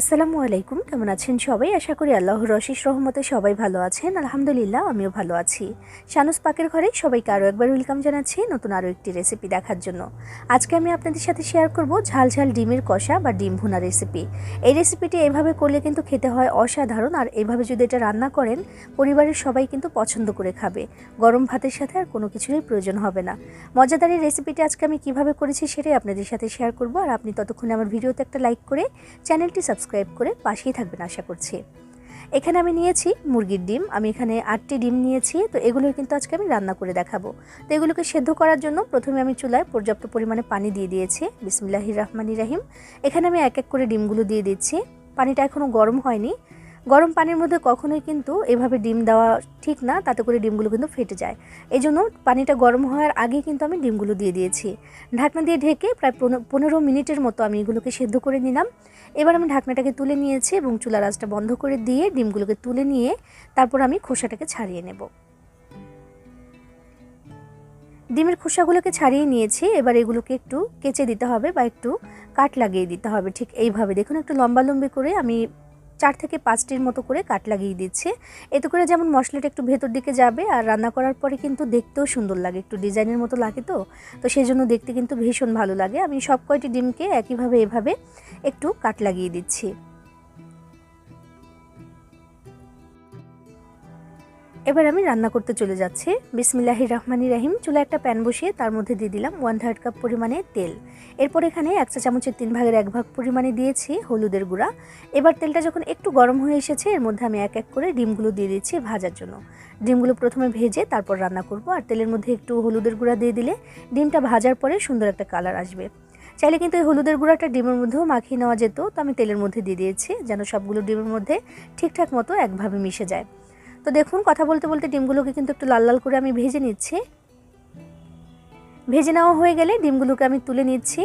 আসসালামু আলাইকুম, কেমন আছেন সবাই? আশা করি আল্লাহর রশিস রহমতে সবাই ভালো আছেন। আলহামদুলিল্লাহ, আমিও ভালো আছি। শানুস পাকের ঘরে সবাইকে আরও একবার ওয়েলকাম জানাচ্ছি নতুন আরও একটি রেসিপি দেখার জন্য। আজকে আমি আপনাদের সাথে শেয়ার করব ঝাল ঝাল ডিমের কষা বা ডিম ভুনা রেসিপি এই রেসিপিটি এভাবে করলে কিন্তু খেতে হয় অসাধারণ, আর এভাবে যদি এটা রান্না করেন, পরিবারের সবাই কিন্তু পছন্দ করে খাবে। গরম ভাতের সাথে আর কোনো কিছুরই প্রয়োজন হবে না। মজাদার এই রেসিপিটি আজকে আমি কীভাবে করেছি সেটাই আপনাদের সাথে শেয়ার করব, আর আপনি ততক্ষণে আমার ভিডিওতে একটা লাইক করে চ্যানেলটি সাবস্ক্রাইব করে পাশেই থাকবেন আশা করছি। এখানে আমি নিয়েছি মুরগির ডিম, আমি এখানে আটটি ডিম নিয়েছি, তো এগুলো কিন্তু আজকে আমি রান্না করে দেখাবো। তো এগুলোকে সেদ্ধ করার জন্য প্রথমে আমি চুলায় পর্যাপ্ত পরিমাণে পানি দিয়ে দিয়েছি, বিসমিল্লাহির রহমানির রাহিম। এখানে আমি এক এক করে ডিমগুলো দিয়ে দিচ্ছি, পানিটা এখনও গরম হয়নি। গরম পানির মধ্যে কখনোই কিন্তু এভাবে ডিম দেওয়া ঠিক না, তাতে করে ডিমগুলো কিন্তু ফেটে যায়। এই জন্য পানিটা গরম হওয়ার আগেই কিন্তু আমি ডিমগুলো দিয়ে দিয়েছি। ঢাকনা দিয়ে ঢেকে প্রায় পনেরো মিনিটের মতো আমি এগুলোকে সেদ্ধ করে নিলাম। এবার আমি ঢাকনাটাকে তুলে নিয়েছি এবং চুলার আঁচটা বন্ধ করে দিয়ে ডিমগুলোকে তুলে নিয়ে তারপর আমি খোসাটাকে ছাড়িয়ে নেব। ডিমের খোসাগুলোকে ছাড়িয়ে নিয়েছি, এবার এগুলোকে একটু কেচে দিতে হবে বা একটু কাট লাগিয়ে দিতে হবে। ঠিক এইভাবে দেখুন, একটু লম্বা লম্বি করে আমি চার থেকে পাঁচটির মতো করে কাট লাগিয়ে দিচ্ছি। এতে করে যেমন মশলাটা একটু ভেতর দিকে যাবে আর রান্না করার পরে কিন্তু দেখতেও সুন্দর লাগে, একটু ডিজাইনের মতো লাগে তো। তো সেই জন্য দেখতে কিন্তু ভীষণ ভালো লাগে। আমি সব কয়টি ডিমকে একইভাবে এভাবে একটু কাট লাগিয়ে দিচ্ছি। এবার আমি রান্না করতে চলে যাচ্ছি। বিসমিল্লাহির রহমানি রাহিম। চুলা একটা প্যান বসিয়ে তার মধ্যে দিয়ে দিলাম ওয়ান থার্ড কাপ পরিমাণে তেল। এরপর এখানে এক চা চামচের তিন ভাগের এক ভাগ পরিমাণে দিয়েছি হলুদের গুঁড়া। এবার তেলটা যখন একটু গরম হয়ে এসেছে, এর মধ্যে আমি এক এক করে ডিমগুলো দিয়ে দিচ্ছি ভাজার জন্য। ডিমগুলো প্রথমে ভেজে তারপর রান্না করব। আর তেলের মধ্যে একটু হলুদের গুঁড়া দিয়ে দিলে ডিমটা ভাজার পরে সুন্দর একটা কালার আসবে। চাইলে কিন্তু এই হলুদের গুঁড়াটা ডিমের মধ্যেও মাখিয়ে নেওয়া যেত, তো আমি তেলের মধ্যে দিয়ে দিয়েছি যেন সবগুলো ডিমের মধ্যে ঠিকঠাক মতো একভাবে মিশে যায়। তো দেখুন, কথা বলতে বলতে ডিমগুলোকে কিন্তু একটু লাল লাল করে আমি ভেজে নিচ্ছি। ভেজে নেওয়া হয়ে গেলে ডিমগুলোকে আমি তুলে নিচ্ছি।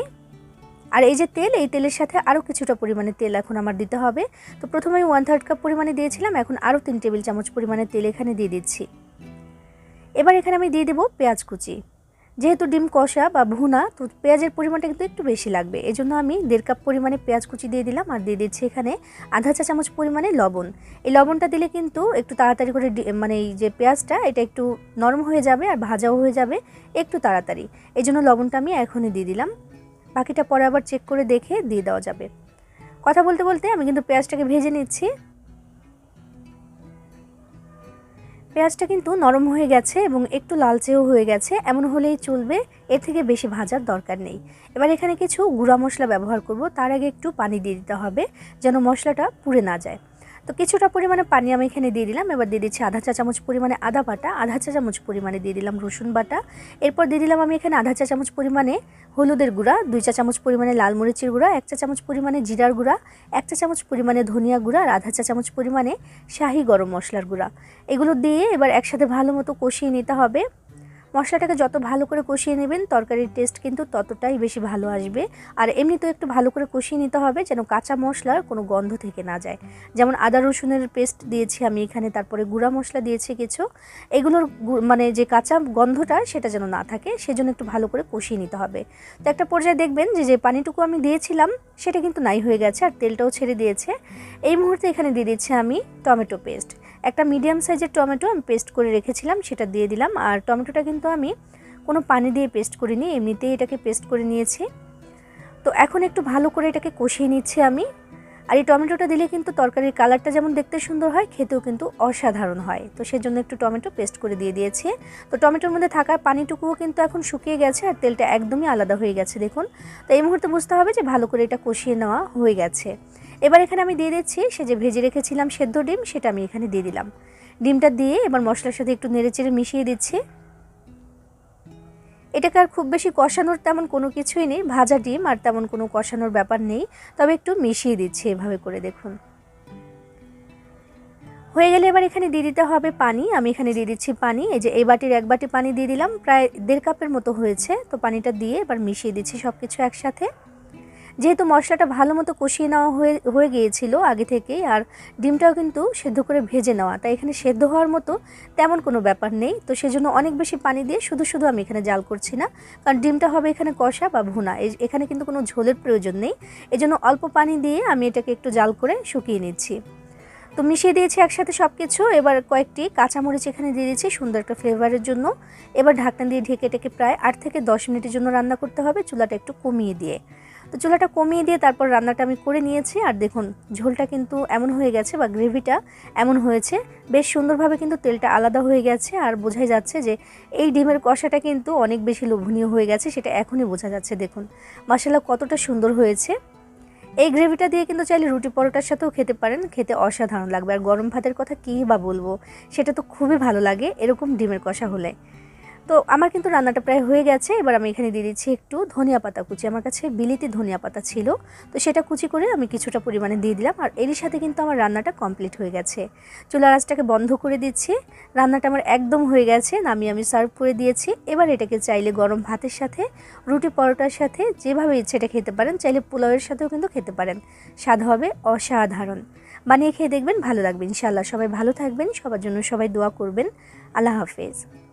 আর এই যে তেল, এই তেলের সাথে আরও কিছুটা পরিমাণে তেল এখন আমার দিতে হবে। তো প্রথমে আমি ওয়ান থার্ড কাপ পরিমাণে দিয়েছিলাম, এখন আরও তিন টেবিল চামচ পরিমাণে তেল এখানে দিয়ে দিচ্ছি। এবার এখানে আমি দিয়ে দেবো পেঁয়াজ কুচি। যেহেতু ডিম কষা বা ভুনা, তো পেঁয়াজের পরিমাণটা কিন্তু একটু বেশি লাগবে। এজন্য আমি দেড় কাপ পরিমাণে পেঁয়াজ কুচি দিয়ে দিলাম আর দিয়ে দিচ্ছি এখানে আধা চা চামচ পরিমাণে লবণ। এই লবণটা দিলে কিন্তু একটু তাড়াতাড়ি করে মানে এই যে পেঁয়াজটা, এটা একটু নরম হয়ে যাবে আর ভাজাও হয়ে যাবে একটু তাড়াতাড়ি। এই জন্য লবণটা আমি এখনই দিয়ে দিলাম। বাকিটা পরে আবার চেক করে দেখে দিয়ে দেওয়া যাবে। কথা বলতে বলতে আমি কিন্তু পেঁয়াজটাকে ভেজে নিচ্ছি। পেঁয়াজটা কিন্তু নরম হয়ে গেছে এবং একটু লালচেও হয়ে গেছে, এমন হলেই চলবে, এর থেকে বেশি ভাজার দরকার নেই। এবার এখানে কিছু গুঁড়া মশলা ব্যবহার করব, তার আগে একটু পানি দিয়ে দিতে হবে, যেন মশলাটা পুড়ে না যায়। তো কিছুটা পরিমাণে পানি আমি এখানে দিয়ে দিলাম। এবার দিয়ে দিচ্ছি আধা চা চামচ পরিমাণে আদা বাটা, আধা চা চামচ পরিমাণে দিয়ে দিলাম রসুন বাটা। এরপর দিয়ে দিলাম আমি এখানে আধা চা চামচ পরিমাণে হলুদের গুঁড়া, দুই চা চামচ পরিমাণে লাল মরিচের গুঁড়া, এক চা চামচ পরিমাণে জিরার গুঁড়া, এক চা চামচ পরিমাণে ধনিয়া গুঁড়া আর আধা চা চামচ পরিমাণে শাহি গরম মশলার গুঁড়া। এগুলো দিয়ে এবার একসাথে ভালো মতো কষিয়ে নিতে হবে। মশলাটাকে যত ভালো করে কষিয়ে নেবেন, তরকারির টেস্ট কিন্তু ততটাই বেশি ভালো আসবে। আর এমনিতেও একটু ভালো করে কষিয়ে নিতে হবে যেন কাঁচা মশলার কোনো গন্ধ থেকে না যায়। যেমন আদা রসুনের পেস্ট দিয়েছি আমি এখানে, তারপরে গুঁড়া মশলা দিয়েছি কিছু। এগুলোর মানে যে কাঁচা গন্ধটা সেটা যেন না থাকে, সেজন্য একটু ভালো করে কষিয়ে নিতে হবে। তো একটা পর্যায়ে দেখবেন যে যে পানিটুকু আমি দিয়েছিলাম, সেটা কিন্তু নাই হয়ে গেছে আর তেলটাও ছেড়ে দিয়েছে। এই মুহূর্তে এখানে দিয়ে দিচ্ছি আমি টমেটো পেস্ট একটা মিডিয়াম সাইজের টমেটো আমি পেস্ট করে রেখেছিলাম, সেটা দিয়ে দিলাম। আর টমেটোটা কিন্তু আমি কোনো পানি দিয়ে পেস্ট করিনি, এমনিতেই এটাকে পেস্ট করে নিয়েছি। তো এখন একটু ভালো করে এটাকে কষিয়ে নিচ্ছি আমি। আর এই টমেটোটা দিলে কিন্তু তরকারির কালারটা যেমন দেখতে সুন্দর হয়, খেতেও কিন্তু অসাধারণ হয়। তো সেজন্য একটু টমেটো পেস্ট করে দিয়ে দিয়েছি। তো টমেটোর মধ্যে থাকা পানিটুকুও কিন্তু এখন শুকিয়ে গেছে আর তেলটা একদমই আলাদা হয়ে গেছে, দেখুন। তো এই মুহূর্তে বুঝতে হবে যে ভালো করে এটা কষিয়ে নেওয়া হয়ে গেছে। এবার এখানে আমি দিয়ে দিচ্ছি, সে যে ভেজে রেখেছিলাম সেদ্ধ ডিম, সেটা আমি এখানে দিয়ে দিলাম। ডিমটা দিয়ে এবার মশলার সাথে একটু নেড়েচেড়ে মিশিয়ে দিচ্ছি। এটাকে আর খুব বেশি কষানোর তেমন কোনো কিছুই নেই, ভাজা ডিম আর তেমন কোনো কষানোর ব্যাপার নেই, তবে একটু মিশিয়ে দিচ্ছি এভাবে করে দেখুন। হয়ে গেলে এবার এখানে দিয়ে দিতে হবে পানি, আমি এখানে দিয়ে দিচ্ছি পানি, এই যে এই বাটির এক বাটি পানি দিয়ে দিলাম, প্রায় দেড় কাপের মতো হয়েছে, তো পানিটা দিয়ে এবার মিশিয়ে দিচ্ছি সব কিছু একসাথে। যেহেতু মশলাটা ভালো মতো কষিয়ে নেওয়া হয়ে হয়ে গিয়েছিল আগে থেকেই, আর ডিমটাও কিন্তু সেদ্ধ করে ভেজে নেওয়া। তাই এখানে সেদ্ধ হওয়ার মতো তেমন কোনো ব্যাপার নেই। তো সেজন্য অনেক বেশি পানি দিয়ে শুধু শুধু আমি এখানে জাল করছি না, কারণ ডিমটা হবে এখানে কষা বা ভুনা। এখানে কিন্তু কোনো ঝোলের প্রয়োজন নেই। এজন্য অল্প পানি দিয়ে আমি এটাকে একটু জাল করে শুকিয়ে নিচ্ছি। তো মিশিয়ে দিয়েছি একসাথে সব কিছু এবার কয়েকটি কাঁচামরিচ এখানে দিয়ে দিয়েছি সুন্দর একটা ফ্লেভারের জন্য। এবার ঢাকনা দিয়ে ঢেকে এটাকে প্রায় আট থেকে দশ মিনিটের জন্য রান্না করতে হবে, চুলাটা একটু কমিয়ে দিয়ে। তো চুলাটা কমিয়ে দিয়ে তারপর রান্নাটা আমি করে নিয়েছি। আর দেখুন, ঝোলটা কিন্তু এমন হয়ে গেছে বা গ্রেভিটা এমন হয়েছে। বেশ সুন্দরভাবে কিন্তু তেলটা আলাদা হয়ে গেছে আর বোঝাই যাচ্ছে যে এই ডিমের কষাটা কিন্তু অনেক বেশি লোভনীয় হয়ে গেছে, সেটা এখনই বোঝা যাচ্ছে। দেখুন মশলা কতটা সুন্দর হয়েছে। এই গ্রেভিটা দিয়ে কিন্তু চাইলে রুটি পরোটার সাথেও খেতে পারেন, খেতে অসাধারণ লাগবে। আর গরম ভাতের কথা কী বা বলব, সেটা তো খুবই ভালো লাগে এরকম ডিমের কষা হলে। তো আমার কিন্তু রান্নাটা প্রায় হয়ে গেছে। এবার আমি এখানে দিয়ে দিচ্ছি একটু ধনিয়া পাতা কুচি। আমার কাছে বিলিতি ধনিয়া পাতা ছিল। তো সেটা কুচি করে আমি কিছুটা পরিমাণে দিয়ে দিলাম। আর এরই সাথে কিন্তু আমার রান্নাটা কমপ্লিট হয়ে গেছে। চুলার আঁচটাকে বন্ধ করে দিচ্ছি। রান্নাটা আমার একদম হয়ে গেছে। নামিয়ে আমি সার্ভ করে দিয়েছি। এবার এটাকে চাইলে গরম ভাতের সাথে, রুটি পরোটার সাথে, যেভাবে ইচ্ছে এটা খেতে পারেন, চাইলে পোলাওয়ের সাথেও কিন্তু খেতে পারেন। স্বাদ হবে অসাধারণ। বানিয়ে খেয়ে দেখবেন, ভালো লাগবে ইনশাআল্লাহ। সবাই ভালো থাকবেন, সবার জন্য সবাই দোয়া করবেন। আল্লাহ হাফেজ।